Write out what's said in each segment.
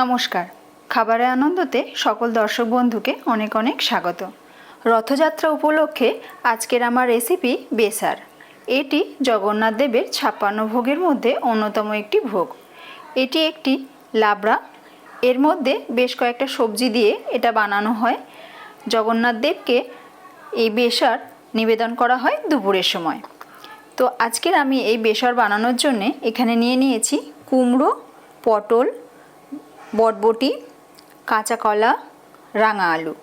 নমস্কার। খাবারের আনন্দতে সকল দর্শক বন্ধুকে অনেক অনেক স্বাগত। রথযাত্রা উপলক্ষে আজকের আমার রেসিপি বেসার। এটি জগন্নাথ দেবের ছাপ্পান্ন ভোগের মধ্যে অন্যতম একটি ভোগ। এটি একটি লাবড়া। এর মধ্যে বেশ কয়েকটা সবজি দিয়ে এটা বানানো হয়। জগন্নাথ দেবকে এই বেসার নিবেদন করা হয় দুপুরের সময়। তো আজকের আমি এই বেসর বানানোর জন্যে এখানে নিয়ে নিয়েছি কুমড়ো, পটল বটবটি, কাঁচা কলা, রাঙা আলু।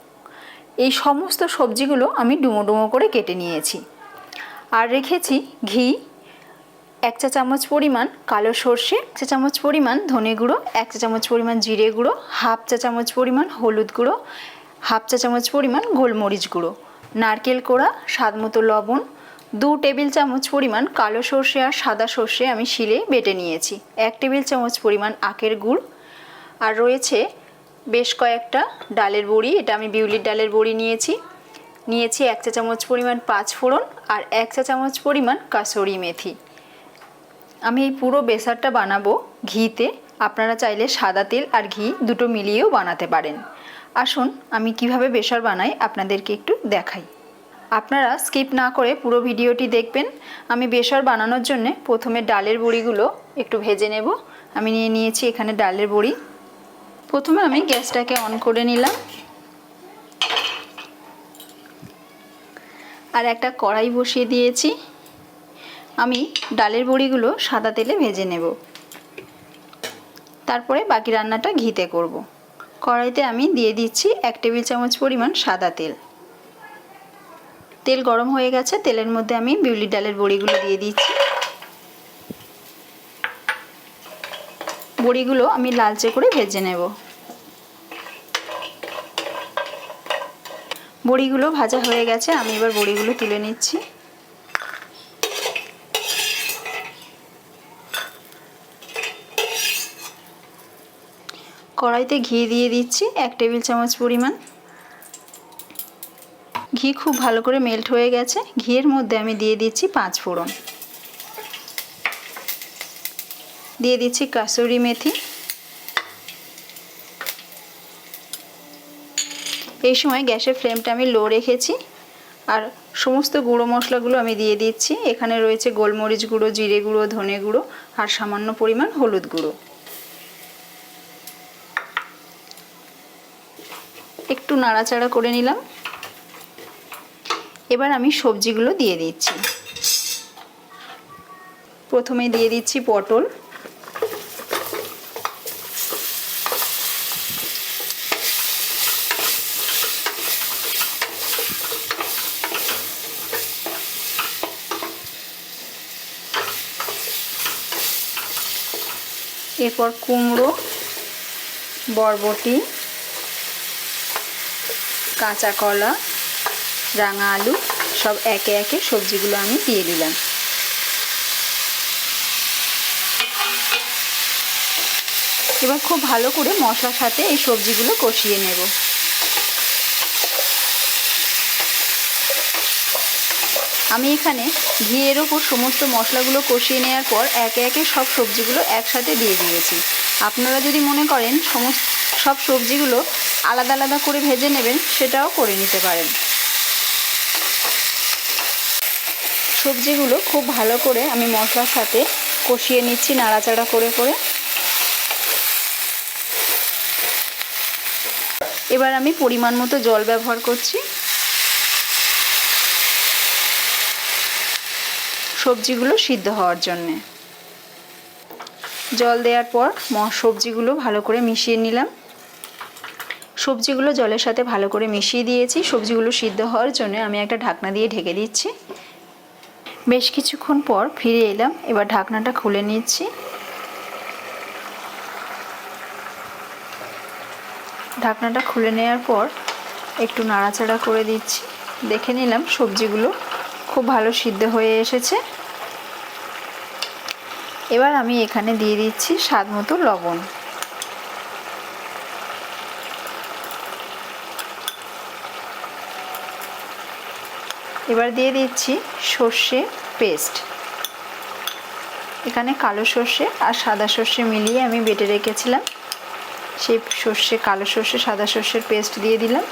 এই সমস্ত সবজিগুলো আমি ডুমো ডুমো করে কেটে নিয়েছি। আর রেখেছি ঘি, এক চা চামচ পরিমাণ কালো সর্ষে, এক চা চামচ পরিমাণ ধনে গুঁড়ো, এক চা চামচ পরিমাণ জিরে গুঁড়ো, হাফ চা চামচ পরিমাণ হলুদ গুঁড়ো, হাফ চা চামচ পরিমাণ গোলমরিচ গুঁড়ো, নারকেল কোড়া, স্বাদ মতো লবণ, দু টেবিল চামচ পরিমাণ কালো সর্ষে আর সাদা সর্ষে আমি শিলে বেটে নিয়েছি। এক টেবিল চামচ পরিমাণ আখের গুড় আর রয়েছে বেশ কয়েকটা ডালের বড়ি, এটা আমি বিউলির ডালের বড়ি নিয়েছি। নিয়েছি এক চা চামচ পরিমাণ পাঁচ ফোড়ন আর এক চা চামচ পরিমাণ কাসরি মেথি। আমি এই পুরো বেসারটা বানাবো ঘিতে। আপনারা চাইলে সাদা তেল আর ঘি দুটো মিলিয়েও বানাতে পারেন। আসুন, আমি কীভাবে বেসার বানাই আপনাদেরকে একটু দেখাই। আপনারা স্কিপ না করে পুরো ভিডিওটি দেখবেন। আমি বেসর বানানোর জন্য প্রথমে ডালের বড়িগুলো একটু ভেজে নেব। আমি নিয়ে নিয়েছি এখানে ডালের বড়ি। প্রথমে আমি গ্যাসটাকে অন করে নিলাম। আর একটা কড়াই বসিয়ে দিয়েছি। আমি ডালের বড়িগুলো সাদা তেলে ভেজে নেব। তারপরে বাকি রান্নাটা ঘিতে করব। কড়াইতে আমি দিয়ে দিচ্ছি এক টেবিল চামচ পরিমাণ সাদা তেল। তেল গরম হয়ে গেছে, তেলের মধ্যে আমি বিউলি ডালের বড়িগুলো দিয়ে দিচ্ছি। বড়িগুলো আমি লালচে করে ভেজে নেব। বড়িগুলো ভাজা হয়ে গেছে, আমি এবার বড়িগুলো তুলে নিচ্ছি। কড়াইতে ঘি দিয়ে দিচ্ছি, এক টেবিল চামচ পরিমাণ। ঘি খুব ভালো করে মেল্ট হয়ে গেছে, ঘিয়ের মধ্যে আমি দিয়ে দিচ্ছি পাঁচ ফোড়ন। দিয়ে দিচ্ছি কাসুরি মেথি। এই সময় গ্যাসের ফ্লেমটা আমি লো রেখেছি। আর সমস্ত গুঁড়ো মশলাগুলো আমি দিয়ে দিচ্ছি। এখানে রয়েছে গোলমরিচ গুঁড়ো, জিরে গুঁড়ো, ধনে গুঁড়ো আর সামান্য পরিমাণ হলুদ গুঁড়ো। একটু নাড়াচাড়া করে নিলাম। এবার আমি সবজিগুলো দিয়ে দিচ্ছি। প্রথমে দিয়ে দিচ্ছি পটল। এরপর কুমড়ো, বরবটি, কাঁচা কলা, রাঙা আলু, সব একে একে সবজিগুলো আমি দিয়ে দিলাম। এবার খুব ভালো করে মশলার সাথে এই সবজিগুলো কষিয়ে নেব। আমি এখানে ঘিয়ের ওপর সমস্ত মশলাগুলো কষিয়ে নেওয়ার পর একে একে সব সবজিগুলো একসাথে দিয়ে দিয়েছি। আপনারা যদি মনে করেন সমস্ত সব সবজিগুলো আলাদা আলাদা করে ভেজে নেবেন, সেটাও করে নিতে পারেন। সবজিগুলো খুব ভালো করে আমি মশলার সাথে কষিয়ে নিচ্ছি নাড়াচাড়া করে করে। এবার আমি পরিমাণ মতো জল ব্যবহার করছি। সবজিগুলো সিদ্ধ হওয়ার জন্যে। জল দেওয়ার পর সবজিগুলো ভালো করে মিশিয়ে নিলাম। সবজিগুলো জলের সাথে ভালো করে মিশিয়ে দিয়েছি। সবজিগুলো সিদ্ধ হওয়ার জন্য আমি একটা ঢাকনা দিয়ে ঢেকে দিচ্ছি। বেশ কিছুক্ষণ পর ফিরে এলাম। এবার ঢাকনাটা খুলে নিচ্ছি। ঢাকনাটা খুলে নেওয়ার পর একটু নাড়াচাড়া করে দিচ্ছি। দেখে নিলাম সবজিগুলো খুব ভালো সিদ্ধ হয়ে এসেছে। এবার আমি এখানে দিয়ে দিচ্ছি স্বাদ মতো লবণ। এবার দিয়ে দিচ্ছি সর্ষে পেস্ট। এখানে কালো সর্ষে আর সাদা সর্ষে মিলিয়ে আমি বেটে রেখেছিলাম। সেই সর্ষে, কালো সর্ষে, সাদা সর্ষের পেস্ট দিয়ে দিলাম।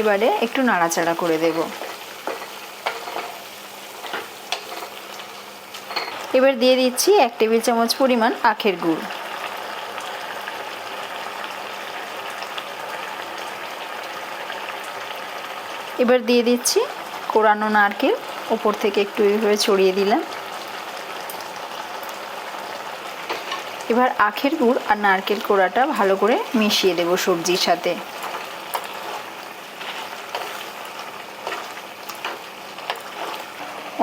এবারে একটু নাড়াচাড়া করে দেব। এবার দিয়ে দিচ্ছি এক টেবিল চামচ পরিমাণ আখের গুড়। এবার দিয়ে দিচ্ছি কোরানো নারকেল, ওপর থেকে একটু এইভাবে ছড়িয়ে দিলাম। এবার আখের গুড় আর নারকেল কোড়াটা ভালো করে মিশিয়ে দেব সবজির সাথে।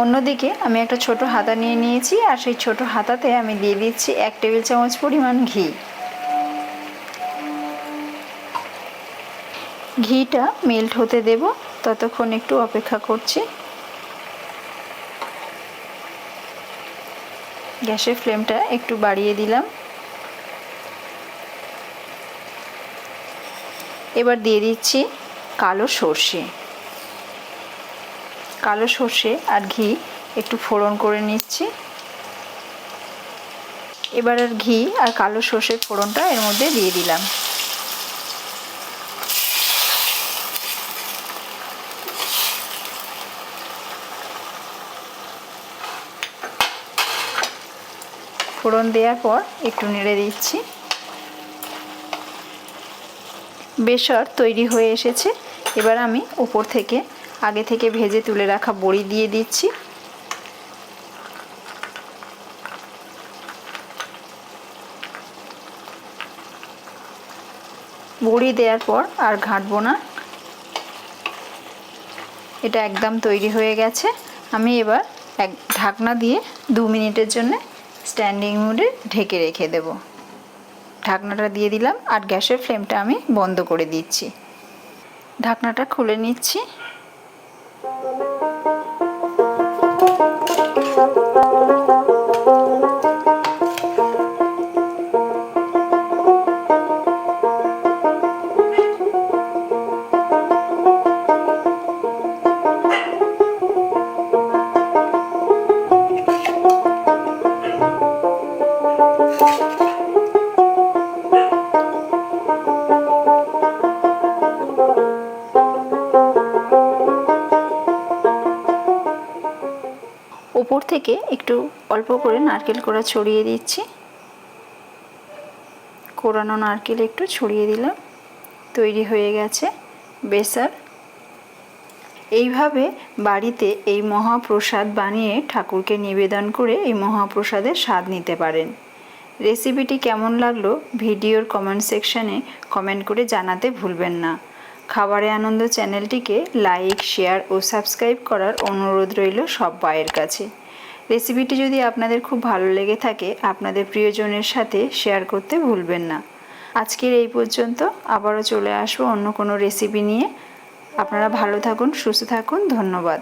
অন্যদিকে আমি একটা ছোট হাতা নিয়ে নিয়েছি আর সেই ছোট হাতাতে আমি দিয়ে দিচ্ছি এক টেবিল চামচ পরিমাণ ঘি। ঘিটা মেল্ট হতে দেব, ততক্ষণ একটু অপেক্ষা করছি। গ্যাসের ফ্লেমটা একটু বাড়িয়ে দিলাম। এবার দিয়ে দিচ্ছি কালো সর্ষে। কালো সর্ষে আর ঘি একটু ফোড়ন করে নিচ্ছি। এবার আর ঘি আর কালো সর্ষের ফোড়নটা এর মধ্যে দিয়ে দিলাম। ফোড়ন দেওয়ার পর একটু নেড়ে দিচ্ছি। বেসর তৈরি হয়ে এসেছে। এবার আমি উপর থেকে আগে থেকে ভেজে তুলে রাখা বড়ি দিয়ে দিচ্ছি। বড়ি দেওয়ার পর আর ঘাঁটবো না। এটা একদম তৈরি হয়ে গেছে। আমি এবার এক ঢাকনা দিয়ে দু মিনিটের জন্য স্ট্যান্ডিং মুডে ঢেকে রেখে দেব। ঢাকনাটা দিয়ে দিলাম আর গ্যাসের ফ্লেমটা আমি বন্ধ করে দিচ্ছি। ঢাকনাটা খুলে নিচ্ছি। Música ওপর থেকে একটু অল্প করে নারকেল কোড়া ছড়িয়ে দিচ্ছি। কোরানো নারকেল একটু ছড়িয়ে দিলাম। তৈরি হয়ে গেছে বেসার। এইভাবে বাড়িতে এই মহাপ্রসাদ বানিয়ে ঠাকুরকে নিবেদন করে এই মহাপ্রসাদের স্বাদ নিতে পারেন। রেসিপিটি কেমন লাগল ভিডিওর কমেন্ট সেকশানে কমেন্ট করে জানাতে ভুলবেন না। খাবারে আনন্দ চ্যানেলটিকে লাইক, শেয়ার ও সাবস্ক্রাইব করার অনুরোধ রইল সব বায়ের কাছে। রেসিপিটি যদি আপনাদের খুব ভালো লেগে থাকে, আপনাদের প্রিয়জনের সাথে শেয়ার করতে ভুলবেন না। আজকের এই পর্যন্ত আবারও চলে আসব অন্য কোনো রেসিপি নিয়ে। আপনারা ভালো থাকুন, সুস্থ থাকুন, ধন্যবাদ।